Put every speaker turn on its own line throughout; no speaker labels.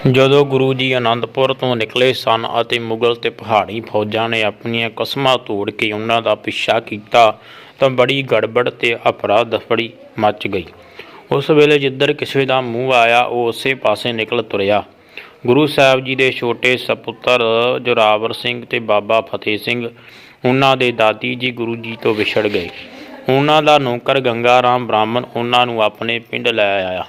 ਜਦੋਂ ਗੁਰੂ ਜੀ ਅਨੰਦਪੁਰ ਤੋਂ ਨਿਕਲੇ ਸਨ ਅਤੇ ਮੁਗਲ ਤੇ ਪਹਾੜੀ ਫੌਜਾਂ ਨੇ ਆਪਣੀਆਂ ਕਸਮਾਂ ਤੋੜ ਕੇ ਉਹਨਾਂ ਦਾ ਪਿੱਛਾ ਕੀਤਾ, ਤਾਂ ਬੜੀ ਗੜਬੜ ਤੇ ਅਫਰਾ ਦਫੜੀ ਮਚ ਗਈ। ਉਸ ਵੇਲੇ ਜਿੱਧਰ ਕਿਸੇ ਦਾ ਮੂੰਹ ਆਇਆ, ਉਹ ਉਸੇ ਪਾਸੇ ਨਿਕਲ ਤੁਰਿਆ। ਗੁਰੂ ਸਾਹਿਬ ਜੀ ਦੇ ਛੋਟੇ ਸਪੁੱਤਰ ਜੋਰਾਵਰ ਸਿੰਘ ਤੇ ਬਾਬਾ ਫਤਿਹ ਸਿੰਘ, ਉਹਨਾਂ ਦੇ ਦਾਦੀ ਜੀ ਗੁਰੂ ਜੀ ਤੋਂ ਵਿਛੜ ਗਏ। ਉਹਨਾਂ ਦਾ ਨੌਕਰ ਗੰਗਾ ਰਾਮ ਬ੍ਰਾਹਮਣ ਉਹਨਾਂ ਨੂੰ ਆਪਣੇ ਪਿੰਡ ਲੈ ਆਇਆ।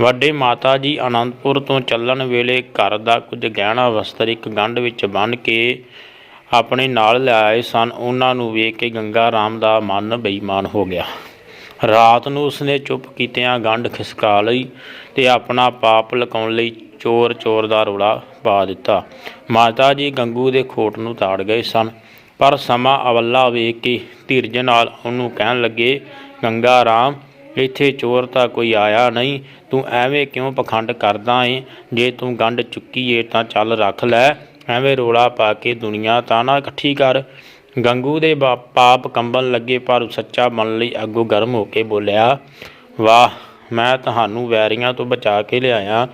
ਵੱਡੇ ਮਾਤਾ ਜੀ ਆਨੰਦਪੁਰ ਤੋਂ ਚੱਲਣ ਵੇਲੇ ਘਰ ਦਾ ਕੁਝ ਗਹਿਣਾ ਵਸਤਰ ਇੱਕ ਗੰਢ ਵਿੱਚ ਬੰਨ੍ਹ ਕੇ ਆਪਣੇ ਨਾਲ ਲੈ ਆਏ ਸਨ। ਉਹਨਾਂ ਨੂੰ ਵੇਖ ਕੇ ਗੰਗਾ ਰਾਮ ਦਾ ਮਨ ਬੇਈਮਾਨ ਹੋ ਗਿਆ। ਰਾਤ ਨੂੰ ਉਸਨੇ ਚੁੱਪ ਕੀਤਿਆਂ ਗੰਢ ਖਿਸਕਾ ਲਈ ਤੇ ਆਪਣਾ ਪਾਪ ਲਕਾਉਣ ਲਈ ਚੋਰ ਚੋਰ ਦਾ ਰੌਲਾ ਪਾ ਦਿੱਤਾ। ਮਾਤਾ ਜੀ ਗੰਗੂ ਦੇ ਖੋਟ ਨੂੰ ਤਾੜ ਗਏ ਸਨ, ਪਰ ਸਮਾਂ ਅਵੱਲਾ ਵੇਖ ਕੇ ਧੀਰਜ ਨਾਲ ਉਹਨੂੰ ਕਹਿਣ ਲੱਗੇ, ਗੰਗਾ ਰਾਮ ਇੱਥੇ ਚੋਰ ਤਾਂ ਕੋਈ ਆਇਆ ਨਹੀਂ। ਤੂੰ ਐਵੇਂ ਕਿਉਂ ਪਖੰਡ ਕਰਦਾ ਏ? ਜੇ ਤੂੰ ਗੰਢ ਚੁੱਕੀ ਏ ਤਾਂ ਚੱਲ ਰੱਖ ਲੈ। ਐਵੇਂ ਰੋਲਾ ਪਾ ਕੇ ਦੁਨੀਆ ਤਾਂ ਨਾ ਇਕੱਠੀ ਕਰ। ਗੰਗੂ ਦੇ ਬਾ- ਪਾਪ ਕੰਬਣ ਲੱਗੇ ਪਰ ਸੱਚਾ ਬਣ ਲਈ ਅੱਗੋਂ ਗਰਮ ਹੋ ਕੇ ਬੋਲਿਆ, ਵਾਹ, ਮੈਂ ਤੁਹਾਨੂੰ ਵੈਰੀਆਂ ਤੋਂ ਬਚਾ ਕੇ ਲਿਆਇਆ।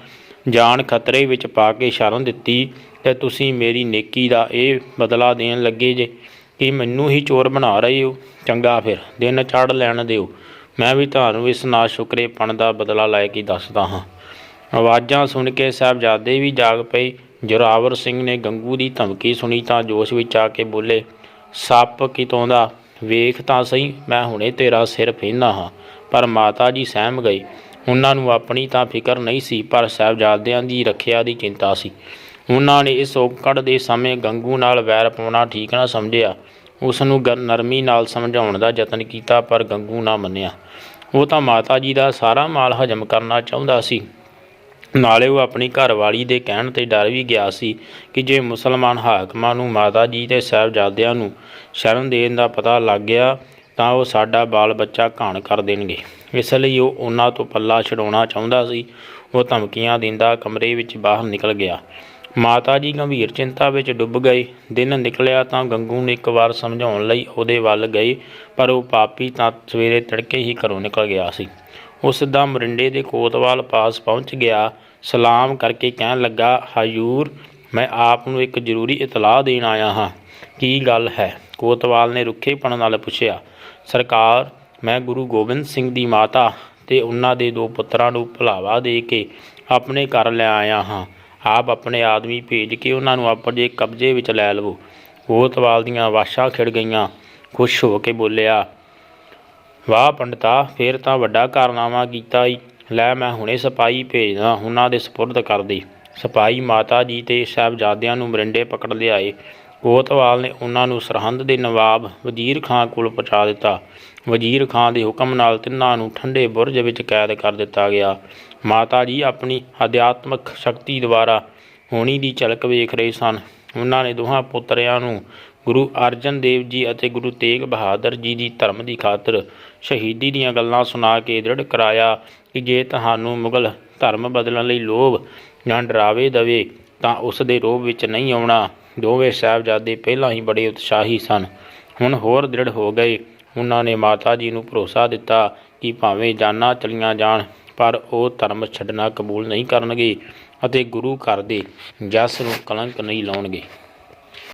ਜਾਨ ਖਤਰੇ ਵਿੱਚ ਪਾ ਕੇ ਸ਼ਰਨ ਦਿੱਤੀ ਤੇ ਤੁਸੀਂ ਮੇਰੀ ਨੇਕੀ ਦਾ ਇਹ ਬਦਲਾ ਦੇਣ ਲੱਗੇ ਜੇ। ਕਿ ਮੈਨੂੰ ਹੀ ਚੋਰ ਬਣਾ ਰਹੇ ਹੋ? ਚੰਗਾ ਫਿਰ, ਦਿਨ ਚੜ ਲੈਣ ਦਿਓ। ਮੈਂ ਵੀ ਤੁਹਾਨੂੰ ਇਸ ਨਾ ਸ਼ੁਕਰੇਪਣ ਦਾ ਬਦਲਾ ਲੈ ਕੇ ਦੱਸਦਾ ਹਾਂ। ਆਵਾਜ਼ਾਂ ਸੁਣ ਕੇ ਸਾਹਿਬਜ਼ਾਦੇ ਵੀ ਜਾਗ ਪਏ। ਜੋਰਾਵਰ ਸਿੰਘ ਨੇ ਗੰਗੂ ਦੀ ਧਮਕੀ ਸੁਣੀ ਤਾਂ ਜੋਸ਼ ਵਿੱਚ ਆ ਕੇ ਬੋਲੇ, ਸੱਪ ਕਿਤੋਂ ਦਾ? ਵੇਖ ਤਾਂ ਸਹੀ, ਮੈਂ ਹੁਣੇ ਤੇਰਾ ਸਿਰ ਫੇਨਾ ਹਾਂ। ਪਰ ਮਾਤਾ ਜੀ ਸਹਿਮ ਗਈ ਉਹਨਾਂ ਨੂੰ ਆਪਣੀ ਤਾਂ ਫਿਕਰ ਨਹੀਂ ਸੀ, ਪਰ ਸਾਹਿਬਜ਼ਾਦਿਆਂ ਦੀ ਰੱਖਿਆ ਦੀ ਚਿੰਤਾ ਸੀ। ਉਹਨਾਂ ਨੇ ਇਸ ਔਕੜ ਦੇ ਸਮੇਂ ਗੰਗੂ ਨਾਲ ਵੈਰ ਪਾਉਣਾ ਠੀਕ ਨਾ ਸਮਝਿਆ। ਉਸ ਨੂੰ ਗ- ਨਰਮੀ ਨਾਲ ਸਮਝਾਉਣ ਦਾ ਯਤਨ ਕੀਤਾ, ਪਰ ਗੰਗੂ ਨਾ ਮੰਨਿਆ। ਉਹ ਤਾਂ ਮਾਤਾ ਜੀ ਦਾ ਸਾਰਾ ਮਾਲ ਹਜਮ ਕਰਨਾ ਚਾਹੁੰਦਾ ਸੀ। ਨਾਲੇ ਉਹ ਆਪਣੀ ਘਰਵਾਲੀ ਦੇ ਕਹਿਣ ਤੇ ਡਰ ਵੀ ਗਿਆ ਸੀ ਕਿ ਜੇ ਮੁਸਲਮਾਨ ਹਾਕਮਾਂ ਨੂੰ ਮਾਤਾ ਜੀ ਤੇ ਸਾਹਿਬਜ਼ਾਦਿਆਂ ਨੂੰ ਸ਼ਰਨ ਦੇਣ ਦਾ ਪਤਾ ਲੱਗ ਗਿਆ, ਤਾਂ ਉਹ ਸਾਡਾ ਬਾਲ ਬੱਚਾ ਘਾਣ ਕਰ ਦੇਣਗੇ। ਇਸ ਲਈ ਉਹ ਉਹਨਾਂ ਤੋਂ ਪੱਲਾ ਛਡਾਉਣਾ ਚਾਹੁੰਦਾ ਸੀ। ਉਹ ਧਮਕੀਆਂ ਦਿੰਦਾ ਕਮਰੇ ਵਿੱਚ ਬਾਹਰ ਨਿਕਲ ਗਿਆ। ਮਾਤਾ ਜੀ ਗੰਭੀਰ ਚਿੰਤਾ ਵਿੱਚ ਡੁੱਬ ਗਏ। ਦਿਨ ਨਿਕਲਿਆ ਤਾਂ ਗੰਗੂ ਨੇ ਇੱਕ ਵਾਰ ਸਮਝਾਉਣ ਲਈ ਉਹਦੇ ਵੱਲ ਗਏ, ਪਰ ਉਹ ਪਾਪੀ ਤਾਂ ਸਵੇਰੇ ਤੜਕੇ ਹੀ ਘਰੋਂ ਨਿਕਲ ਗਿਆ ਸੀ। ਉਸ ਦਾ ਮਰਿੰਡੇ ਦੇ ਕੋਤਵਾਲ ਪਾਸ ਪਹੁੰਚ ਗਿਆ। ਸਲਾਮ ਕਰਕੇ ਕਹਿਣ ਲੱਗਾ, ਹਜੂਰ, ਮੈਂ ਆਪ ਨੂੰ ਇੱਕ ਜ਼ਰੂਰੀ ਇਤਲਾਹ ਦੇਣ ਆਇਆ ਹਾਂ। ਕੀ ਗੱਲ ਹੈ? ਕੋਤਵਾਲ ਨੇ ਰੁੱਖੇਪਣ ਨਾਲ ਪੁੱਛਿਆ, ਸਰਕਾਰ, ਮੈਂ ਗੁਰੂ ਗੋਬਿੰਦ ਸਿੰਘ ਦੀ ਮਾਤਾ ਤੇ ਉਹਨਾਂ ਦੇ ਦੋ ਪੁੱਤਰਾਂ ਨੂੰ ਭੁਲਾਵਾ ਦੇ ਕੇ ਆਪਣੇ ਘਰ ਲੈ ਆਇਆ ਹਾਂ। ਆਪ ਆਪਣੇ ਆਦਮੀ ਭੇਜ ਕੇ ਉਹਨਾਂ ਨੂੰ ਆਪਣੇ ਕਬਜ਼ੇ ਵਿੱਚ ਲੈ ਲਵੋ। ਕੋਤਵਾਲ ਦੀਆਂ ਵਾਸ਼ਾਂ ਖਿੜ ਗਈਆਂ। ਖੁਸ਼ ਹੋ ਕੇ ਬੋਲਿਆ, ਵਾਹ ਪੰਡਤਾ, ਫੇਰ ਤਾਂ ਵੱਡਾ ਕਾਰਨਾਮਾ ਕੀਤਾ ਈ। ਲੈ ਮੈਂ ਹੁਣੇ ਸਿਪਾਹੀ ਭੇਜਦਾ, ਉਹਨਾਂ ਦੇ ਸਪੁਰਦ ਕਰ ਦੇ। ਸਿਪਾਹੀ ਮਾਤਾ ਜੀ ਤੇ ਸਾਹਿਬਜ਼ਾਦਿਆਂ ਨੂੰ ਮਰਿੰਡੇ ਪਕੜ ਲਿਆਏ। ਕੋਤਵਾਲ ਨੇ ਉਹਨਾਂ ਨੂੰ ਸਰਹੰਦ ਦੇ ਨਵਾਬ ਵਜ਼ੀਰ ਖਾਂ ਕੋਲ ਪਹੁੰਚਾ ਦਿੱਤਾ। ਵਜ਼ੀਰ ਖਾਂ ਦੇ ਹੁਕਮ ਨਾਲ ਤਿੰਨਾਂ ਨੂੰ ਠੰਡੇ ਬੁਰਜ ਵਿੱਚ ਕੈਦ ਕਰ ਦਿੱਤਾ ਗਿਆ। ਮਾਤਾ ਜੀ ਆਪਣੀ ਅਧਿਆਤਮਕ ਸ਼ਕਤੀ ਦੁਆਰਾ ਹੋਣੀ ਦੀ ਝਲਕ ਵੇਖ ਰਹੇ ਸਨ। ਉਹਨਾਂ ਨੇ ਦੋਹਾਂ ਪੁੱਤਰਿਆਂ ਨੂੰ ਗੁਰੂ ਅਰਜਨ ਦੇਵ ਜੀ ਅਤੇ ਗੁਰੂ ਤੇਗ ਬਹਾਦਰ ਜੀ ਦੀ ਧਰਮ ਦੀ ਖਾਤਰ ਸ਼ਹੀਦੀ ਦੀਆਂ ਗੱਲਾਂ ਸੁਣਾ ਕੇ ਦ੍ਰਿੜ ਕਰਾਇਆ ਕਿ ਜੇ ਤੁਹਾਨੂੰ ਮੁਗਲ ਧਰਮ ਬਦਲਣ ਲਈ ਲੋਭ ਜਾਂ ਡਰਾਵੇ ਦਵੇ, ਤਾਂ ਉਸ ਦੇ ਰੋਹ ਵਿੱਚ ਨਹੀਂ ਆਉਣਾ। ਦੋਵੇਂ ਸਾਹਿਬਜ਼ਾਦੇ ਪਹਿਲਾਂ ਹੀ ਬੜੇ ਉਤਸ਼ਾਹੀ ਸਨ। ਹੁਣ ਹੋਰ ਦ੍ਰਿੜ ਹੋ ਗਏ। ਉਹਨਾਂ ਨੇ ਮਾਤਾ ਜੀ ਨੂੰ ਭਰੋਸਾ ਦਿੱਤਾ ਕਿ ਭਾਵੇਂ ਜਾਨਾਂ ਚਲੀਆਂ ਜਾਣ ਪਰ ਉਹ ਧਰਮ ਛੱਡਣਾ ਕਬੂਲ ਨਹੀਂ ਕਰਨਗੇ ਅਤੇ ਗੁਰੂ ਘਰ ਦੇ ਜਸ ਨੂੰ ਕਲੰਕ ਨਹੀਂ ਲਾਉਣਗੇ।